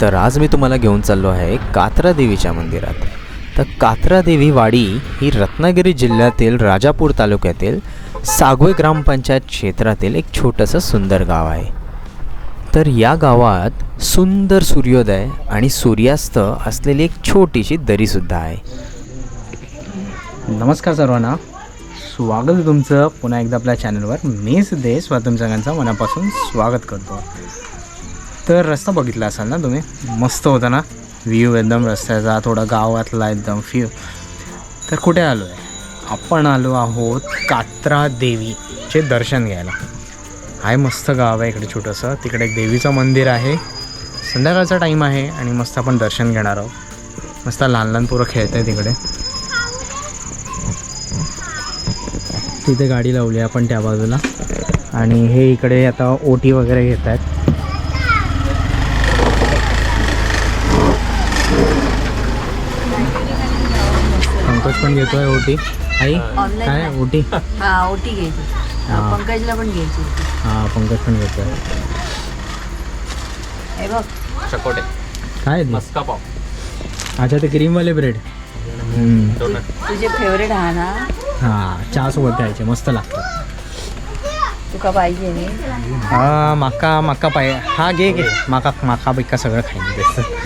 तर आज मी तुम्हाला घेऊन चाललो आहे कात्रा देवीच्या मंदिरात. तर कात्रा देवी वाडी ही रत्नागिरी जिल्ह्यातील राजापूर तालुक्यातील सागवे ग्रामपंचायत क्षेत्रातील एक छोटंसं सुंदर गाव आहे. तर या गावात सुंदर सूर्योदय आणि सूर्यास्त असलेली एक छोटीशी दरीसुद्धा आहे. नमस्कार सर्वांना. स्वागत तुमचं पुन्हा एकदा आपल्या चॅनलवर मी सिद्धेश तुमच्या सगळ्यांचं मनापासून स्वागत करतो. तर रस्ता बघितला असाल ना तुम्ही? मस्त होता ना? व्ह्यू एकदम रस्त्याचा थोडा गावातला एकदम फ्यू तर कुठे आलो आहे आपण आलो आहोत कात्रा देवीचे दर्शन घ्यायला. आहे मस्त गाव आहे इकडे छोटंसं. तिकडे एक देवीचं मंदिर आहे. संध्याकाळचा टाईम आहे आणि मस्त आपण दर्शन घेणार आहोत. मस्त लहान लहान पोरं खेळत आहे तिकडे तिथे गाडी लावली आहे आपण त्या बाजूला. आणि हे इकडे आता ओटी वगैरे घेत आहेत पंकज पण घेतोय ओटी. आई काय. ओटी? हा ओटी घ्यायची. हा. पंकजला पण घ्यायची होती. हा पंकज पण घेतोय. हे बघ. चकोटे काय? ते? मस्का पाव. अच्छा ते क्रीमवाले ब्रेड. तुझे फेवरेट हा ना? हां चहा सोबत द्यायचे मस्त लागतात. तुका पाहिजे हा माका माका पाय हा घे घे. माका माका बिका सगळं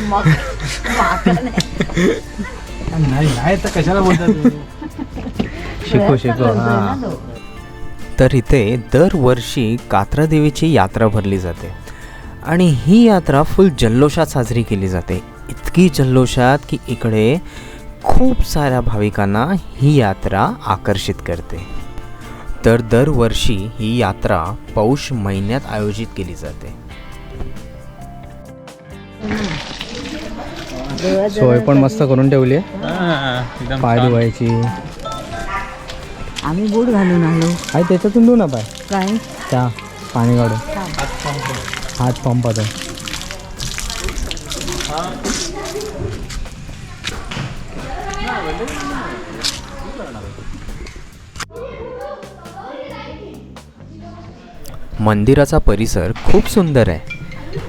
माका नाही. नाही नाही तर कशाला बोलतात शिकू शिकू हां. तर इथे दरवर्षी कात्रा देवीची यात्रा भरली जाते. आणि ही यात्रा फुल जल्लोषात साजरी केली जाते. इतकी जल्लोषात की इकडे खूप साऱ्या भाविकांना ही यात्रा आकर्षित करते. तर दरवर्षी ही यात्रा पौष महिन्यात आयोजित केली जाते. सोय पण मस्त करून ठेवली आहे. एकदम पाय. धुवायची. आम्ही बूट घालून आलो. आहे त्याच्यातून धु ना पाय. काय? त्या पाणी काढून. हात पंपातून मंदिराचा परिसर खूप सुंदर आहे.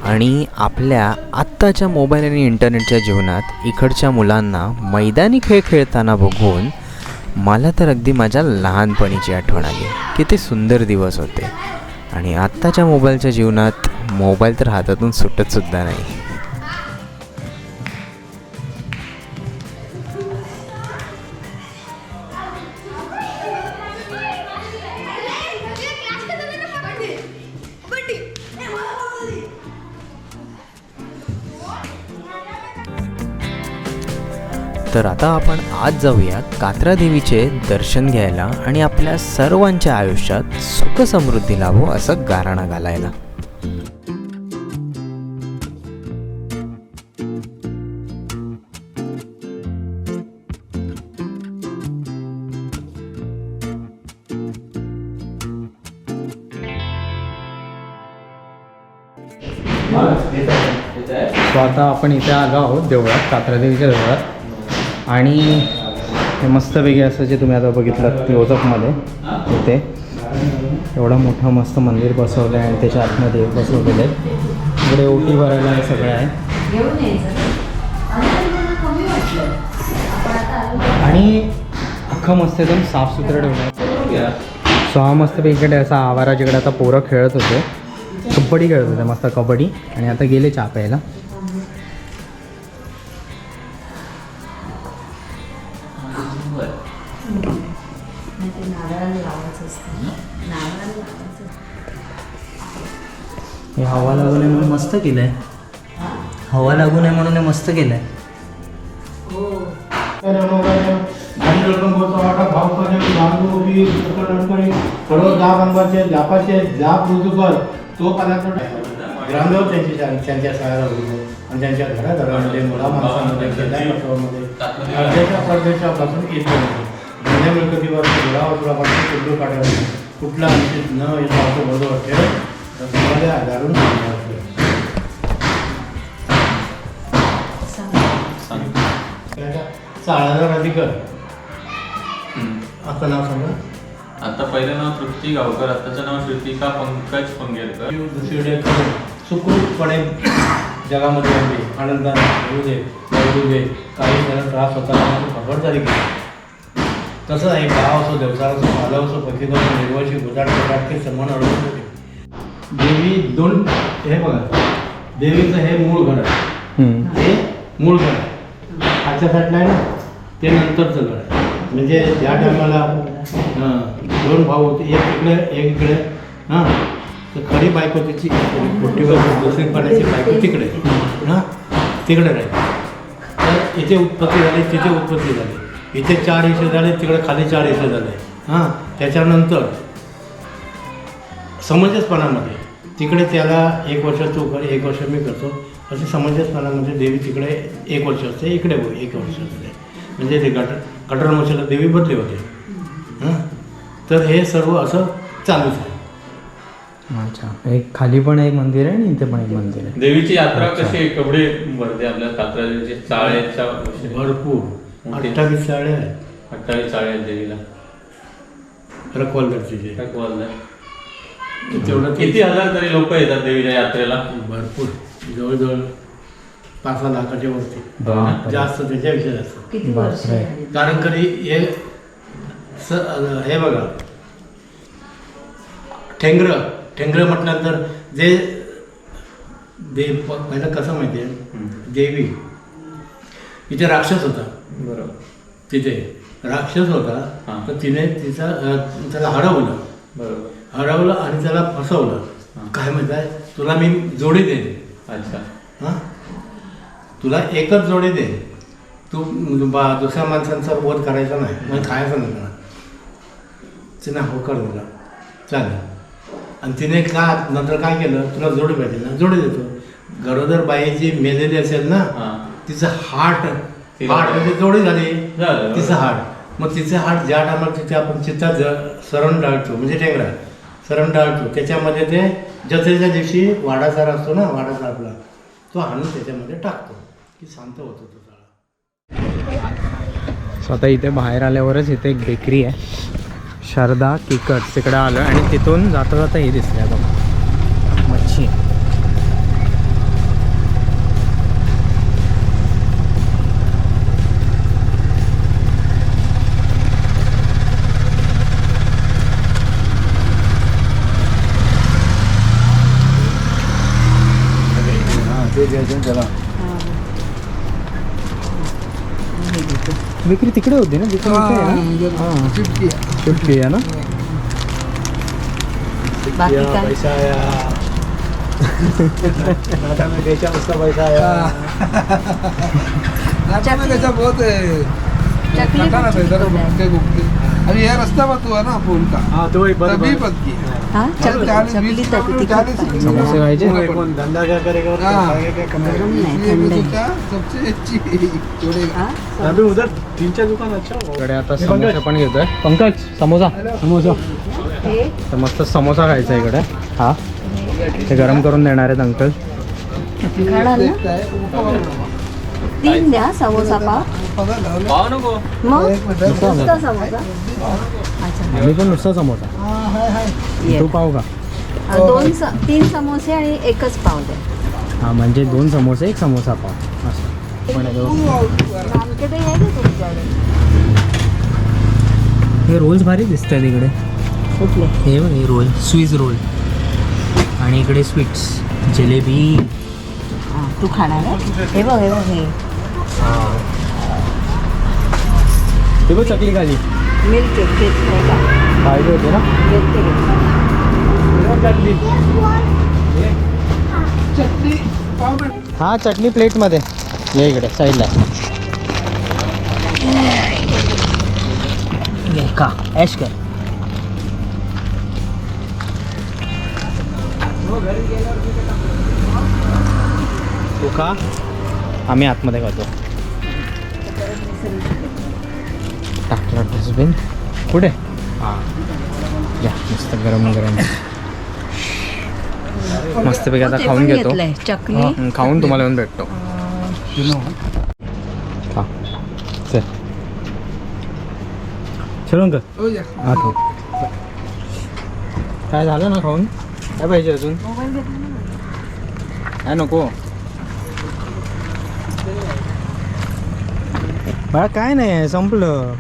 आणि आपल्या आत्ताच्या मोबाईल आणि इंटरनेटच्या जीवनात इकडच्या मुलांना मैदानी खेळ खेळताना बघून मला तर अगदी माझ्या लहानपणीची आठवण आली. किती सुंदर दिवस होते. आणि आत्ताच्या मोबाईलच्या जीवनात मोबाईल तर हातातून सुटतसुद्धा नाही. तर आता आपण आज जाऊया कात्रा देवीचे दर्शन घ्यायला आणि आपल्या सर्वांच्या आयुष्यात सुख समृद्धी लाभो असं गाराणं घालायला आता आपण इथे आलो आहोत देवळात कात्रा देवीच्या देवळात आणि हे मस्तपैकी असं जे तुम्ही आता बघितलं क्लोजअपमध्ये इथे एवढं मोठं मस्त मंदिर बसवलं आहे आणि त्याच्या आतमध्ये बसवलेलं आहे. इकडे ओटी भरायला हे सगळं आहे. आणि अख्खं मस्त एकदम साफसुथरं ठेवलं सो हा मस्तपैकी इकडे असा आवारा जिकडे आता पोरं खेळत होते. कबड्डी खेळत होते मस्त कबड्डी. आणि आता गेले चहा प्यायला. हे हवा लागू नये म्हणून मस्त केलं आहे हवा लागू नये म्हणून हे मस्त केलं आहे सर्व जाप अंगाचे जापाचे जाप रुजूकर तो पदार्थ ग्रामदेव त्यांची त्यांच्या सहाय्याला होतो आणि त्यांच्या घराघरामध्ये मुला खेड्यामध्ये अर्ध्याच्या परदेशापासून येत होते धंद्या मिळकतीवर कुठला अनुचित न येता बरोबर ठेवत चाळाचा आता नाव सांगा. आता पहिलं नाव तृप्ती गावकर आताचं नाव श्रुतिका पंकज पंगेरकर. दुसरीकडे सुखरूपपणे जगामध्ये आणली आनंदाने होऊ दे करू दे. काही जरा त्रास होता खबरदारी घे तसं आहे गाव असो देवसाळ असो मालव असो असो निर्वशी गुजाड ते समान अडवून देवी दोन हे बघा. देवीचं हे मूळ घर आहे हम्म. हे मूळ घर आहे साईडला आहे ना ते नंतरचं घर आहे. म्हणजे ज्या टायमाला दोन भाऊ होते एक इकडे एक इकडे. हां तर खरी बायको तिची पोटीवर दुसरी पाण्याची बायको तिकडे. हां तिकडे राहील. तर इथे उत्पत्ती झाली तिथे उत्पत्ती झाली. इथे चार हिस्से झाले तिकडे खाली चार हिस्से झाले. हां त्याच्यानंतर समंजसपणामध्ये तिकडे त्याला एक वर्ष तू कर एक वर्ष मी करतो. अशी समंजसपणामध्ये देवी तिकडे एक वर्ष असते इकडे एक वर्ष असते. म्हणजे ते गटर गटरमोशीला देवी बदली होते. हां? तर हे सर्व असं चालूच आहे. अच्छा. एक खाली पण एक मंदिर आहे आणि इथे पण एक मंदिर आहे. देवीची यात्रा. कशी आहे? केवढी भरते आपल्या कात्राच्या चाळेच्या भरपूर. अठ्ठावीस शाळे आहेत. अठ्ठावीस चाळे आहेत देवीला. रखवालदारची बोलताय? तेवढं किती हजार तरी लोक येतात देवीच्या यात्रेला? भरपूर. जवळजवळ पाच सहा लाखाच्या वरती. बापरे. जास्त त्याच्यापेक्षा जास्त किती वर्ष बापरे. झाली? कारण कधी हे स हे बघा. ठेंगर ठेंगर म्हटल्यानंतर जे देव पहिलं कसं माहिती आहे. देवी. इथे राक्षस होता. बरोबर. तिथे. राक्षस होता. हां. तर तिने तिचा अं, त्याला हरवलं. बरोबर. हरवलं आणि त्याला फसवलं. काय आहे तुला मी जोडी देईन. अच्छा. हां? तुला एकच जोडी दे तू बा दुसऱ्या माणसांचा वध करायचा नाही. मग खायचा नाही ना तिने होकार दिला. चालेल आणि तिने का नंतर काय केलं? तुला जोडी पाहिजे ना? जोडी देतो. गरोदर बाई जी मेलेली असेल ना तिचं हार्ट तिला- हार्ट म्हणजे जोडी झाली. तिचं हार्ट मग तिचं हार्ट ज्या टायमाला तिथे आपण चित्तात ज- सरण डाळतो म्हणजे टेंगरा. सरण डाळतो. त्याच्यामध्ये ते जत्रेच्या दिवशी वाडाचार असतो ना वाडाचा आपला तो आणून त्याच्यामध्ये टाकतो. की शांत होतो तो जाळा स्वतः इथे बाहेर आल्यावरच इथे एक बेकरी आहे. शारदा किकट तिकडं आलं आणि तिथून जाता जाता हे दिसले आता मच्छी ते घ्यायचं त्याला बेकरी तिकडे होती ना? बेकरी इथे आहे ना? हां. चुटकी आहे. ना? बाकी काय? पैसा आया नाटा में बेचा उसका पैसा आया नाटा में कैसा बहुत है चकली पण. घूमते घूमते अभी ये रास्ता बत हुआ ना पुल का? हाँ तो वही बंद तभी बंद। बंद किया हा? चालीस, बीस. समोसे खायचे? वो कौन धंधा क्या करेगा और क्या हाँ। सबसे अच्छी जोड़े हा? अभी उधर तीन चार दुकान अच्छा. होगा इकडे आता समोसा पण घेतोय. पंकज समोसा. समोसा. हे? तर मस्त समोसा खायचा इकडे. हा. ते गरम करून देणार आहेत अंकल. तीन द्या समोसा पाव. पाव नको. मग. नुसता समोसा. अच्छा आम्ही पण नुसता समोसा. तू पाव का? दोन तीन समोसे आणि एकच पाव द्या. हा म्हणजे दोन समोसे एक समोसा पाव. असं. पण आहे दोन. आमच्याकडे आहे का तुमच्याकडे हे रोल्स भारी दिसत आहेत इकडे. कुठले? हे बघ हे रोल स्वीज रोल आणि इकडे स्वीट्स जिलेबी तू खाणार आहे? हे बघ हे बघ हे. ते बघ चकली खाली. मिल्क केक घेतले का? पाहिजे होते ना? घेतले हा चटणी प्लेटमध्ये. ये इकडे साईडला. ये का ऐश कर. तू का आम्ही आतमध्ये खातो. टाकला डस्टबिन. कुठे? हां. या मस्त गरम गरम. मस्तपैकी आता ते खाऊन घेतो. हं, खाऊन तुम्हाला येऊन भेटतो. हा. चल. चलो अंकल. हो हा खाऊ काय झालं ना खाऊन? काय पाहिजे अजून? काय नको? बाळा काय नाही संपलं.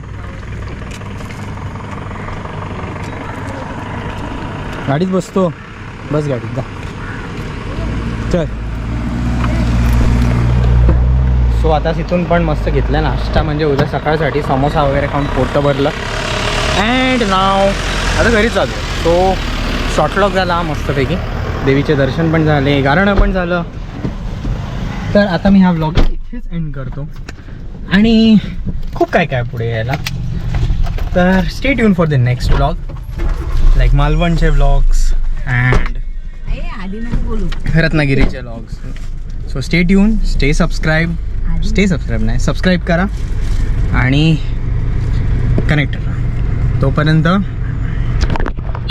गाडीत बसतो. बस गाडीत जा. चल. सो आता तिथून पण मस्त घेतलं नाश्ता म्हणजे उद्या सकाळसाठी समोसा वगैरे खाऊन पोटं भरलं. अँड नाव आता घरीच चालू सो शॉर्टलॉक झाला मस्तपैकी. देवीचे दर्शन पण झाले गारणं पण झालं. तर आता मी हा व्लॉग इथेच एंड करतो. आणि खूप काय काय पुढे यायला. तर stay tune for the next vlog like मालवणचे vlogs and रत्नागिरीचे vlogs so stay tune stay subscribe stay subscribe नाही सबस्क्राईब करा आणि कनेक्ट राहा तोपर्यंत